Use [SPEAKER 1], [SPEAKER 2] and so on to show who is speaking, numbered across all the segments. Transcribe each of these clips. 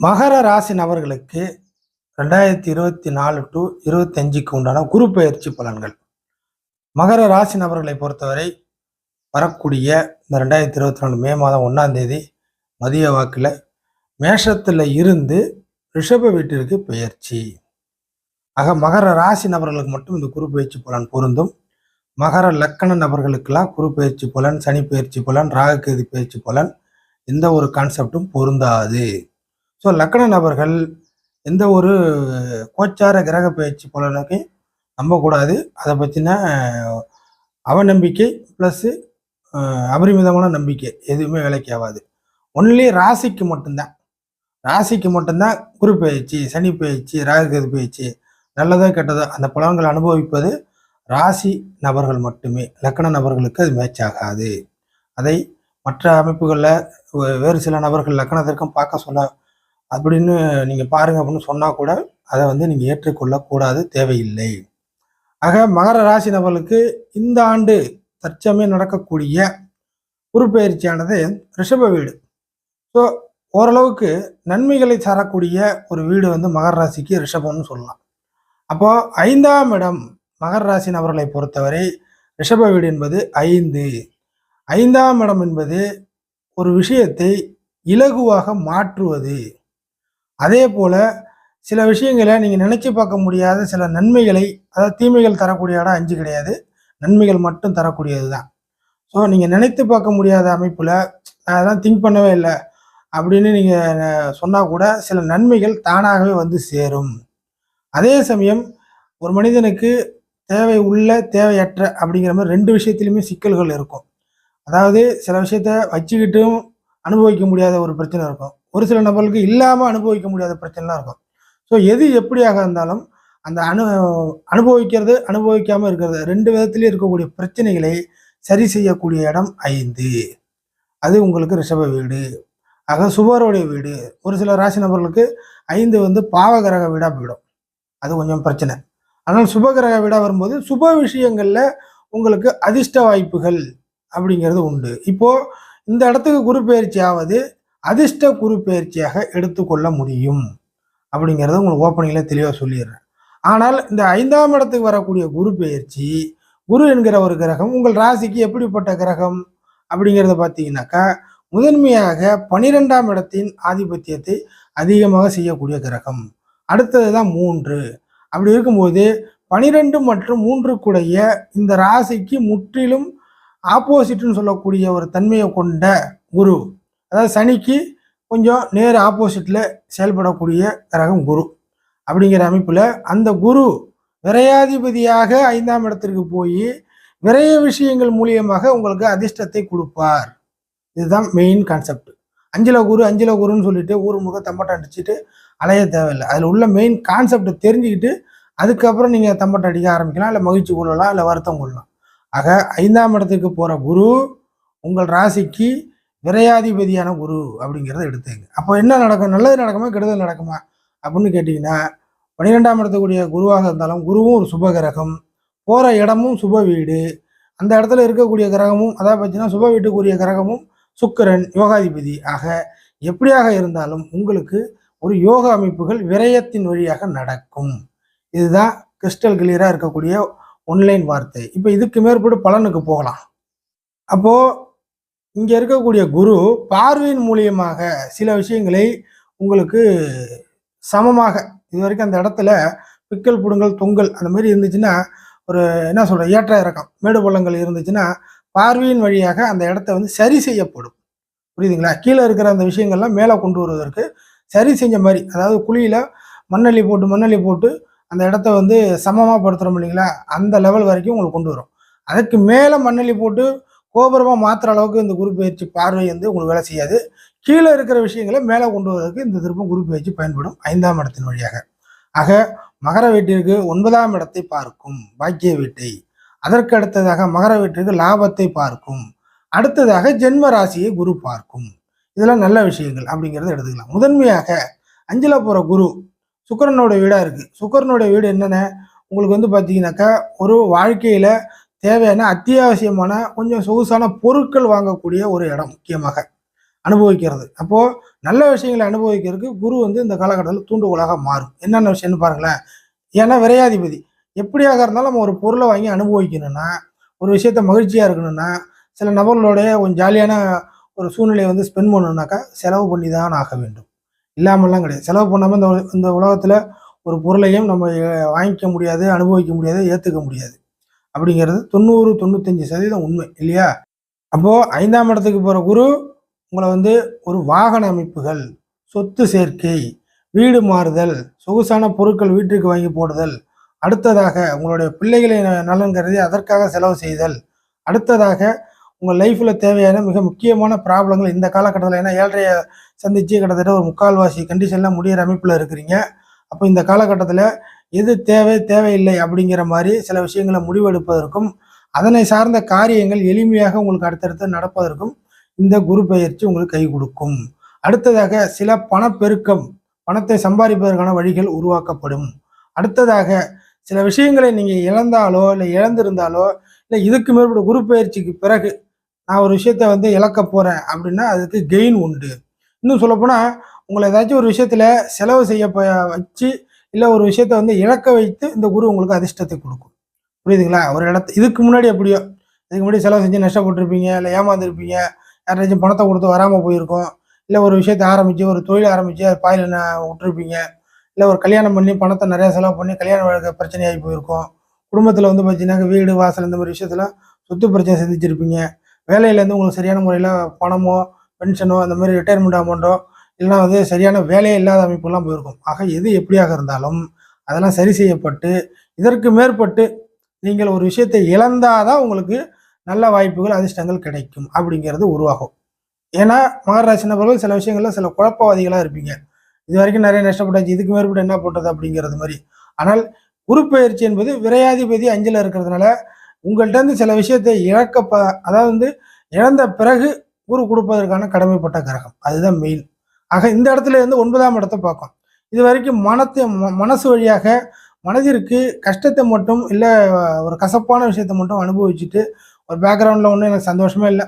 [SPEAKER 1] மகர ராசி நபர்களுக்கு ரெண்டாயிரத்தி இருபத்தி நாலு டு இருபத்தஞ்சுக்கு உண்டான குரு பயிற்சி பலன்கள். மகர ராசி நபர்களை பொறுத்தவரை வரக்கூடிய இந்த ரெண்டாயிரத்தி இருபத்தி நாலு மே மாதம் ஒன்றாம் தேதி மதிய வாக்கில் மேஷத்தில் இருந்து ரிஷப வீட்டிற்கு பெயர்ச்சி ஆக மகர ராசி நபர்களுக்கு மட்டும் இந்த குரு பயிற்சி பலன் பொருந்தும். மகர லக்கண நபர்களுக்கெல்லாம் குரு பயிற்சி பலன் சனி பயிற்சி பலன் ராகுகேது பயிற்சி பலன் எந்த ஒரு கான்செப்டும் பொருந்தாது. ஸோ லக்கண நபர்கள் எந்த ஒரு கோச்சார கிரக பயிற்சி பலனுக்கு நம்பக்கூடாது. அதை பற்றின அவநம்பிக்கை ப்ளஸ்ஸு அபரிமிதமான நம்பிக்கை எதுவுமே வேலைக்கு ஆகாது. ஒன்லி ராசிக்கு மட்டும்தான். ராசிக்கு மட்டும்தான் குரு பயிற்சி சனி பயிற்சி ராகுகது பயிற்சி நல்லதோ கெட்டதோ அந்த பலன்கள் அனுபவிப்பது ராசி நபர்கள் மட்டுமே. லக்கண நபர்களுக்கு அது மேட்ச் ஆகாது. அதை மற்ற அமைப்புகளில் வேறு சில நபர்கள் லக்கணத்திற்கும் பார்க்க சொல்ல அப்படின்னு நீங்கள் பாருங்கள் அப்படின்னு சொன்னால் கூட அதை வந்து நீங்கள் ஏற்றுக்கொள்ளக்கூடாது தேவையில்லை. ஆக மகர ராசி நபர்களுக்கு இந்த ஆண்டு தற்சமயம் நடக்கக்கூடிய உருப்பெயர்ச்சியானது ரிஷப வீடு. ஸோ ஓரளவுக்கு நன்மைகளை தரக்கூடிய ஒரு வீடு வந்து மகர ராசிக்கு ரிஷபம்னு சொல்லலாம். அப்போது ஐந்தாம் இடம் மகர ராசி நபர்களை பொறுத்தவரை ரிஷப வீடு என்பது ஐந்து. ஐந்தாம் இடம் என்பது ஒரு விஷயத்தை இலகுவாக மாற்றுவது. அதே போல் சில விஷயங்களை நீங்கள் நினச்சி பார்க்க முடியாத சில நன்மைகளை அதாவது தீமைகள் தரக்கூடிய இடம் அஞ்சு கிடையாது. நன்மைகள் மட்டும் தரக்கூடியது தான் ஸோ நீங்கள் நினைத்து பார்க்க முடியாத அமைப்பில் நான் அதெல்லாம் திங்க் பண்ணவே இல்லை அப்படின்னு நீங்கள் சொன்னால் கூட சில நன்மைகள் தானாகவே வந்து சேரும். அதே சமயம் ஒரு மனிதனுக்கு தேவை உள்ள தேவையற்ற அப்படிங்கிற மாதிரி ரெண்டு விஷயத்துலையுமே சிக்கல்கள் இருக்கும். அதாவது சில விஷயத்த வச்சுக்கிட்டும் அனுபவிக்க முடியாத ஒரு பிரச்சனை இருக்கும். ஒரு சில நபர்களுக்கு இல்லாமல் அனுபவிக்க முடியாத பிரச்சனைலாம் இருக்கும். ஸோ எது எப்படியாக இருந்தாலும் அந்த அனு அனுபவிக்கிறது அனுபவிக்காமல் இருக்கிறது ரெண்டு விதத்துலேயும் இருக்கக்கூடிய பிரச்சனைகளை சரி செய்யக்கூடிய இடம் ஐந்து. அது உங்களுக்கு ரிஷப வீடு ஆக சுபருடைய வீடு. ஒரு சில ராசி நபர்களுக்கு ஐந்து வந்து பாவகிரக வீடாக போயிடும். அது கொஞ்சம் பிரச்சனை. ஆனால் சுபகிரக வீடாக வரும்போது சுப விஷயங்களில் உங்களுக்கு அதிர்ஷ்ட வாய்ப்புகள் அப்படிங்கிறது உண்டு. இப்போது இந்த இடத்துக்கு குரு பயிற்சி ஆவது அதிர்ஷ்ட குரு பயிற்சியாக எடுத்துக்கொள்ள முடியும். அப்படிங்கிறத உங்களுக்கு ஓப்பனிங்கில் தெளிவாக சொல்லிடுறேன். ஆனால் இந்த ஐந்தாம் இடத்துக்கு வரக்கூடிய குரு பயிற்சி குரு என்கிற ஒரு கிரகம் உங்கள் ராசிக்கு எப்படிப்பட்ட கிரகம் அப்படிங்கிறத பார்த்தீங்கன்னாக்கா முதன்மையாக பனிரெண்டாம் இடத்தின் ஆதிபத்தியத்தை அதிகமாக செய்யக்கூடிய கிரகம். அடுத்தது தான் மூன்று. அப்படி இருக்கும்போது பனிரெண்டு மற்றும் மூன்றுக்குடைய இந்த ராசிக்கு முற்றிலும் ஆப்போசிட்னு சொல்லக்கூடிய ஒரு தன்மையை கொண்ட குரு. அதாவது சனிக்கு கொஞ்சம் நேர் ஆப்போசிட்டில் செயல்படக்கூடிய கிரகம் குரு. அப்படிங்கிற அமைப்பில் அந்த குரு விரையாதிபதியாக ஐந்தாம் இடத்திற்கு போய் விரைய விஷயங்கள் மூலியமாக உங்களுக்கு அதிர்ஷ்டத்தை கொடுப்பார். இதுதான் மெயின் கான்செப்ட் அஞ்சில குரு அஞ்சில குருன்னு சொல்லிட்டு ஊர் முக தம்பட்டம் அடிச்சுட்டு அலைய தேவையில்லை. அதில் உள்ள மெயின் கான்செப்டை தெரிஞ்சுக்கிட்டு அதுக்கப்புறம் நீங்கள் தம்பட்டம் அடிக்க ஆரம்பிக்கலாம் இல்லை மகிழ்ச்சி கொள்ளலாம் இல்லை வருத்தம் கொள்ளலாம். ஆக ஐந்தாம் இடத்துக்கு போகிற குரு உங்கள் ராசிக்கு விரையாதிபதியான குரு அப்படிங்கிறத எடுத்துங்க. அப்போ என்ன நடக்கும் நல்லது நடக்குமா கெடுதல் நடக்குமா அப்படின்னு கேட்டிங்கன்னா பன்னிரெண்டாம் இடத்துக்குரிய குருவாக இருந்தாலும் குருவும் ஒரு சுப கிரகம் போகிற இடமும் சுப வீடு அந்த இடத்துல இருக்கக்கூடிய கிரகமும் அதாவது பார்த்தீங்கன்னா சுப வீட்டுக்குரிய கிரகமும் சுக்கிரன் யோகாதிபதி ஆக எப்படியாக இருந்தாலும் உங்களுக்கு ஒரு யோக அமைப்புகள் விரயத்தின் வழியாக நடக்கும். இதுதான் கிறிஸ்டல் கிளியராக இருக்கக்கூடிய ஒன்லைன் வார்த்தை. இப்போ இதுக்கு மேற்பட்டு பலனுக்கு போகலாம். அப்போது இங்கே இருக்கக்கூடிய குரு பார்வையின் மூலியமாக சில விஷயங்களை உங்களுக்கு சமமாக. இது வரைக்கும் அந்த இடத்துல பிக்கல் புடுங்கல் தொங்கல் அந்த மாதிரி இருந்துச்சுன்னா ஒரு என்ன சொல்கிற ஏற்ற இறக்கம் மேடு பள்ளங்கள் இருந்துச்சுன்னா பார்வையின் வழியாக அந்த இடத்த வந்து சரி செய்யப்படும். புரியுதுங்களா? கீழே இருக்கிற அந்த விஷயங்கள்லாம் மேலே கொண்டு வருவதற்கு சரி செஞ்ச மாதிரி அதாவது குழியில் மண்ணள்ளி போட்டு மண்ணள்ளி போட்டு அந்த இடத்த வந்து சமமாக படுத்துகிறோம் இல்லைங்களா? அந்த லெவல் வரைக்கும் உங்களுக்கு கொண்டு வரும். அதுக்கு மேலே மண்ணள்ளி போட்டு கோபுரமாக மாற்றுற அளவுக்கு இந்த குரு பயிற்சி பார்வை வந்து உங்களுக்கு வேலை செய்யாது. கீழே இருக்கிற விஷயங்களை மேலே கொண்டு வருவதற்கு இந்த திருப்பம் குரு பயிற்சி பயன்படும் ஐந்தாம் இடத்தின் வழியாக. ஆக மகர வீட்டிற்கு ஒன்பதாம் இடத்தை பார்க்கும் பாக்கிய வீட்டை. அதற்கு அடுத்ததாக மகர வீட்டிற்கு லாபத்தை பார்க்கும். அடுத்ததாக ஜென்ம ராசியை குரு பார்க்கும். இதெல்லாம் நல்ல விஷயங்கள் அப்படிங்கிறத எடுத்துக்கலாம். முதன்மையாக அஞ்சில போகிற குரு சுக்கரனோட வீடாக இருக்குது சுக்கரனோட வீடு என்னென்ன? உங்களுக்கு வந்து பார்த்தீங்கன்னாக்கா ஒரு வாழ்க்கையில் தேவையான அத்தியாவசியமான கொஞ்சம் சொகுசான பொருட்கள் வாங்கக்கூடிய ஒரு இடம் முக்கியமாக அனுபவிக்கிறது. அப்போது நல்ல விஷயங்களை அனுபவிக்கிறதுக்கு குரு வந்து இந்த காலகட்டத்தில் தூண்டுகோலாக மாறும். என்னென்ன விஷயம்னு பாருங்களேன். ஏன்னா விரையாதிபதி. எப்படியாக இருந்தாலும் நம்ம ஒரு பொருளை வாங்கி அனுபவிக்கணும்னா ஒரு விஷயத்த மகிழ்ச்சியாக இருக்கணும்னா சில நபர்களோடைய கொஞ்சம் ஜாலியான ஒரு சூழ்நிலையை வந்து ஸ்பெண்ட் பண்ணணுனாக்கா செலவு பண்ணி தான் ஆக வேண்டும். இல்லாமல்லாம் கிடையாது. செலவு பண்ணாமல் இந்த இந்த உலகத்தில் ஒரு பொருளையும் நம்ம வாங்கிக்க முடியாது அனுபவிக்க முடியாது ஏற்றுக்க முடியாது. அப்படிங்கிறது தொண்ணூறு தொண்ணூத்தஞ்சு சதவீதம் உண்மை இல்லையா? அப்போது ஐந்தாம் இடத்துக்கு போகிற குரு உங்களை வந்து ஒரு வாகன அமைப்புகள் சொத்து சேர்க்கை வீடு மாறுதல் சொகுசான பொருட்கள் வீட்டுக்கு வாங்கி போடுதல் அடுத்ததாக உங்களுடைய பிள்ளைகளை நலன் கருதி அதற்காக செலவு செய்தல் அடுத்ததாக உங்கள் லைஃப்பில் தேவையான மிக முக்கியமான ப்ராப்ளங்கள் இந்த காலகட்டத்தில் ஏன்னா ஏழ்றைய சந்திச்சு கிட்டத்தட்ட ஒரு முக்கால்வாசி கண்டிஷன்லாம் முடிகிற அமைப்பில் இருக்கிறீங்க. அப்போ இந்த காலகட்டத்தில் எது தேவை தேவையில்லை அப்படிங்கிற மாதிரி சில விஷயங்களை முடிவெடுப்பதற்கும் அதனை சார்ந்த காரியங்கள் எளிமையாக உங்களுக்கு அடுத்தடுத்து நடப்பதற்கும் இந்த குரு பயிற்சி உங்களுக்கு கை கொடுக்கும். அடுத்ததாக சில பணப்பெருக்கம் பணத்தை சம்பாதிப்பதற்கான வழிகள் உருவாக்கப்படும். அடுத்ததாக சில விஷயங்களை நீங்கள் இழந்தாலோ இல்லை இழந்திருந்தாலோ இல்லை இதுக்கு மேற்பட்ட குரு பயிற்சிக்கு பிறகு நான் ஒரு விஷயத்த வந்து இழக்க போகிறேன் அப்படின்னா அதுக்கு கெயின் உண்டு. இன்னும் சொல்லப்போனால் உங்களை ஏதாச்சும் ஒரு விஷயத்தில் செலவு செய்ய வச்சு இல்லை ஒரு விஷயத்த வந்து இழக்க வைத்து இந்த குரு உங்களுக்கு அதிர்ஷ்டத்தை கொடுக்கும். புரியுதுங்களா? ஒரு இடத்த இதுக்கு முன்னாடி எப்படியோ இதுக்கு முன்னாடி செலவு செஞ்சு நஷ்டப்பட்டிருப்பீங்க இல்லை ஏமாந்துருப்பீங்க யாராச்சும் பணத்தை கொடுத்து வராமல் போயிருக்கோம் இல்லை ஒரு விஷயத்தை ஆரம்பித்து ஒரு தொழில் ஆரம்பித்து அது பாயில் விட்டுருப்பீங்க இல்லை ஒரு கல்யாணம் பண்ணி பணத்தை நிறையா செலவு பண்ணி கல்யாண வழக்கு பிரச்சனையாகி போயிருக்கோம் குடும்பத்தில் வந்து பார்த்தீங்கன்னா வீடு வாசல் இந்த மாதிரி விஷயத்தில் சொத்து பிரச்சனை சந்திச்சிருப்பீங்க வேலையிலேருந்து உங்களுக்கு சரியான முறையில் பணமோ பென்ஷனோ அந்த மாதிரி ரிட்டையர்மெண்ட் அமௌண்ட்டோ இல்லைன்னா வந்து சரியான வேலையே இல்லாத அமைப்புலாம் போயிருக்கும். ஆக எது எப்படியாக இருந்தாலும் அதெல்லாம் சரி செய்யப்பட்டு இதற்கு மேற்பட்டு நீங்கள் ஒரு விஷயத்தை இழந்தாதான் உங்களுக்கு நல்ல வாய்ப்புகள் அதிர்ஷ்டங்கள் கிடைக்கும் அப்படிங்கிறது உருவாகும். ஏன்னா மகராசி நபர்கள் சில விஷயங்களில் சில குழப்பவாதிகளாக இருப்பீங்க. இது வரைக்கும் நிறைய நஷ்டப்பட்டாச்சு இதுக்கு மேற்பட்டு என்ன பண்ணுறது அப்படிங்கிறது மாதிரி. ஆனால் உருப்பெயர்ச்சி என்பது விரையாதிபதி அஞ்சில் இருக்கிறதுனால உங்கள்கிட்ட சில விஷயத்தை இழக்க அதாவது வந்து இழந்த பிறகு குரு கொடுப்பதற்கான கடமைப்பட்ட கிரகம். அதுதான் மெயின் ஆக இந்த இடத்துல இருந்து ஒன்பதாம் இடத்தை பார்க்கும் இது வரைக்கும் மனத்தை ம- மனசு வழியாக மனதிற்கு கஷ்டத்தை மட்டும் இல்லை ஒரு கசப்பான விஷயத்தை மட்டும் அனுபவிச்சுட்டு ஒரு பேக்ரவுண்டில் ஒன்றும் எனக்கு சந்தோஷமே இல்லை.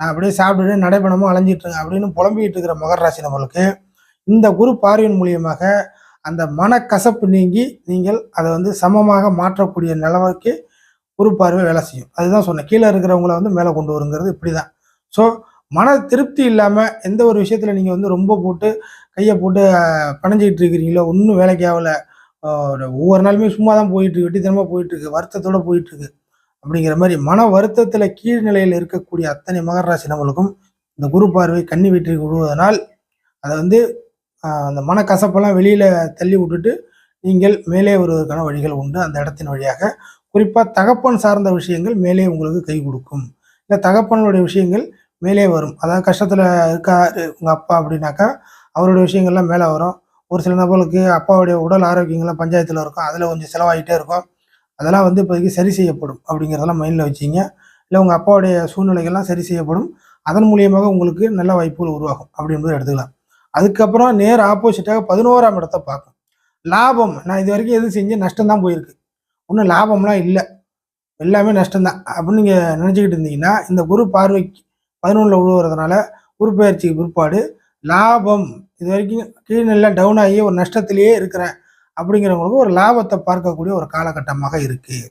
[SPEAKER 1] நான் அப்படியே சாப்பிட்டுட்டு நடைபெணமும் அலைஞ்சிட்டு அப்படின்னு புலம்பிக்கிட்டு இருக்கிற மகர ராசி நம்மளுக்கு இந்த குரு பார்வையின் மூலியமாக அந்த மனக்கசப்பு நீங்கி நீங்கள் அதை வந்து சமமாக மாற்றக்கூடிய நிலவரைக்கு குரு பார்வை வேலை செய்யும். அதுதான் சொன்னேன். கீழே இருக்கிறவங்கள வந்து மேலே கொண்டு வருங்கிறது இப்படி தான் ஸோ மன திருப்தி இல்லாமல் எந்த ஒரு விஷயத்தில் நீங்கள் வந்து ரொம்ப போட்டு கையை போட்டு அஹ், இருக்கிறீங்களோ ஒன்றும் வேலைக்கு ஆகல. ஒவ்வொரு நாளுமே சும்மா தான் போயிட்டு இருக்கு. வெட்டித்தனமாக போயிட்டு இருக்கு. வருத்தத்தோட போயிட்டு இருக்கு. அப்படிங்கிற மாதிரி மன வருத்தத்தில் கீழ்நிலையில் இருக்கக்கூடிய அத்தனை மகர ராசி நம்மளுக்கும் இந்த குரு பார்வை கண்ணி வீட்டிற்கு விடுவதனால் அதை வந்து அந்த மனக்கசப்பெல்லாம் வெளியில் தள்ளி விட்டுட்டு நீங்கள் மேலே வருவதற்கான வழிகள் உண்டு. அந்த இடத்தின் வழியாக குறிப்பாக தகப்பன் சார்ந்த விஷயங்கள் மேலே உங்களுக்கு கை கொடுக்கும். இல்லை தகப்பனுடைய விஷயங்கள் மேலே வரும். அதாவது கஷ்டத்தில் இருக்காரு உங்கள் அப்பா அப்படின்னாக்கா அவருடைய விஷயங்கள்லாம் மேலே வரும். ஒரு சில நபர்களுக்கு அப்பாவுடைய உடல் ஆரோக்கியங்கள்லாம் பஞ்சாயத்தில் இருக்கும். அதில் கொஞ்சம் செலவாகிட்டே இருக்கும். அதெல்லாம் வந்து இப்போதைக்கு சரி செய்யப்படும் அப்படிங்கிறதெல்லாம் மைண்டில் வச்சிங்க. இல்லை உங்கள் அப்பாவுடைய சூழ்நிலைகள்லாம் சரி செய்யப்படும். அதன் மூலியமாக உங்களுக்கு நல்ல வாய்ப்புகள் உருவாகும் அப்படின்றது எடுத்துக்கலாம். அதுக்கப்புறம் நேர் ஆப்போசிட்டாக பதினோராம் இடத்தை பார்க்கும். லாபம் நான் இது வரைக்கும் எதுவும் செஞ்சு நஷ்டம் தான் போயிருக்கு. ஒன்றும் லாபம்லாம் இல்லை. எல்லாமே நஷ்டம்தான். அப்படின்னு நீங்கள் நினச்சிக்கிட்டு இருந்தீங்கன்னா இந்த குரு பார்வைக்கு பதினொன்றில் விழுவுறதுனால உருப்பெயர்ச்சிக்கு பிற்பாடு லாபம். இது வரைக்கும் கீழ்நிலை டவுன் ஆகி ஒரு நஷ்டத்திலேயே இருக்கிறேன். அப்படிங்கிறவங்களுக்கு ஒரு லாபத்தை பார்க்கக்கூடிய ஒரு காலகட்டமாக இருக்குது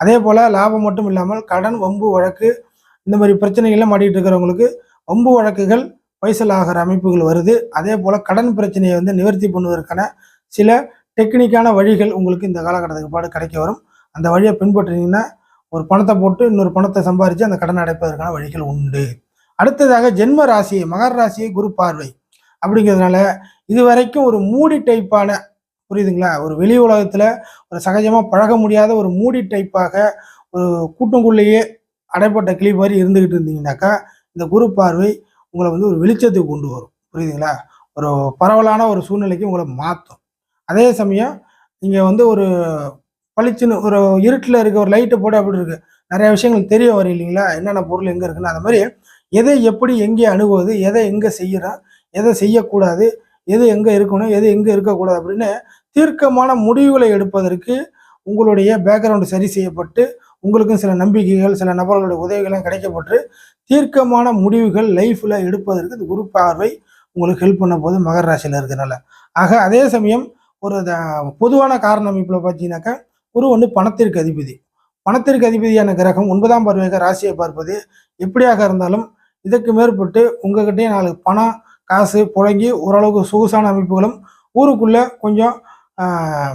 [SPEAKER 1] அதே போல் லாபம் மட்டும் இல்லாமல் கடன் வம்பு வழக்கு இந்த மாதிரி பிரச்சனைகள்லாம் மாட்டிகிட்டு இருக்கிறவங்களுக்கு வம்பு வழக்குகள் பைசல் ஆகிற அமைப்புகள் வருது. அதே போல் கடன் பிரச்சனையை வந்து நிவர்த்தி பண்ணுவதற்கான சில டெக்னிக்கான வழிகள் உங்களுக்கு இந்த காலகட்டத்துக்கு பாடு கிடைக்க வரும். அந்த வழியை பின்பற்றினீங்கன்னா ஒரு பணத்தை போட்டு இன்னொரு பணத்தை சம்பாரித்து அந்த கடனை அடைப்பதற்கான வழிகள் உண்டு. அடுத்ததாக ஜென்ம ராசி மகர ராசி குரு பார்வை. அப்படிங்கிறதுனால இது வரைக்கும் ஒரு மூடி டைப்பான புரியுதுங்களா? ஒரு வெளி உலகத்தில் ஒரு சகஜமாக பழக முடியாத ஒரு மூடி டைப்பாக ஒரு கூட்டங்குள்ளேயே அடைப்பட்ட கிளி மாதிரி இருந்துக்கிட்டு இருந்தீங்கன்னாக்கா இந்த குரு பார்வை உங்களை வந்து ஒரு வெளிச்சத்துக்கு கொண்டு வரும். புரியுதுங்களா? ஒரு பரவலான ஒரு சூழ்நிலைக்கு உங்களை மாற்றும். அதே சமயம் நீங்கள் வந்து ஒரு பளிச்சுன்னு ஒரு இருட்டில் இருக்க ஒரு லைட்டை போட்டு அப்படி இருக்குது நிறைய விஷயங்கள் தெரிய வரும் இல்லைங்களா? என்னென்ன பொருள் எங்கே இருக்குன்னு அந்த மாதிரி எதை எப்படி எங்கே அணுகுவது எதை எங்கே செய்யறோம் எதை செய்யக்கூடாது எது எங்கே இருக்கணும் எது எங்கே இருக்கக்கூடாது அப்படின்னு தீர்க்கமான முடிவுகளை எடுப்பதற்கு உங்களுடைய பேக்ரவுண்டு சரி செய்யப்பட்டு உங்களுக்கும் சில நம்பிக்கைகள் சில நபர்களுடைய உதவிகள்லாம் கிடைக்கப்பட்டு தீர்க்கமான முடிவுகள் லைஃப்பில் எடுப்பதற்கு இந்த குரு பார்வை உங்களுக்கு ஹெல்ப் பண்ண போது மகர ராசியில் இருக்கிறனால. ஆக அதே சமயம் ஒரு த- பொதுவான காரண அமைப்பில் பார்த்தீங்கன்னாக்கா குரு வந்து பணத்திற்கு அதிபதி. பணத்திற்கு அதிபதியான கிரகம் ஒன்பதாம் பார்வையாக ராசியை பார்ப்பது எப்படியாக இருந்தாலும் இதற்கு மேற்பட்டு உங்ககிட்டயே நாலு பணம் காசு புழங்கி ஓரளவுக்கு சொகுசான அமைப்புகளும் ஊருக்குள்ளே கொஞ்சம்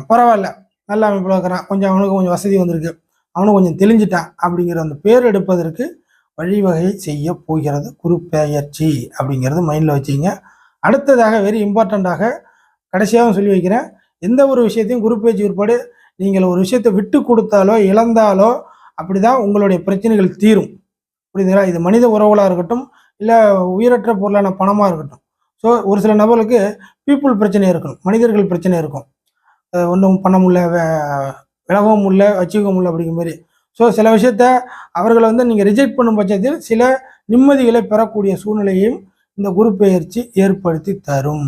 [SPEAKER 1] பரவாயில்ல. நல்ல அமைப்பில் இருக்கிறான் கொஞ்சம் அவனுக்கு கொஞ்சம் வசதி வந்திருக்கு. அவனும் கொஞ்சம் தெளிஞ்சிட்டான் அப்படிங்கிற அந்த பேர் எடுப்பதற்கு வழிவகை செய்ய போகிறது குறிப்பெயர்ச்சி பெயர்ச்சி அப்படிங்கிறது மைண்டில் வச்சுங்க அடுத்ததாக வெரி இம்பார்ட்டண்ட்டாக கடைசியாகவும் சொல்லி வைக்கிறேன். எந்த ஒரு விஷயத்தையும் குறிப்பெயர்ச்சி பேச்சு நீங்கள் ஒரு விஷயத்தை விட்டு கொடுத்தாலோ இழந்தாலோ அப்படி தான் உங்களுடைய பிரச்சனைகள் தீரும். புரியுதுங்களா? இது மனித உறவுகளாக இருக்கட்டும் இல்லை உயிரற்ற பொருளான பணமாக இருக்கட்டும். ஸோ ஒரு சில நபர்களுக்கு பீப்புள் பிரச்சனை இருக்கும் மனிதர்கள் பிரச்சனை இருக்கும். ஒன்றும் பண்ண முடியல வே- விலகவும் முடியல வச்சுக்க முடியல அப்படிங்கிற மாதிரி. ஸோ சில விஷயத்த அவர்களை வந்து நீங்கள் ரிஜெக்ட் பண்ணும் பட்சத்தில் சில நிம்மதிகளை பெறக்கூடிய சூழ்நிலையையும் இந்த குரு பெயர்ச்சி ஏற்படுத்தி தரும்.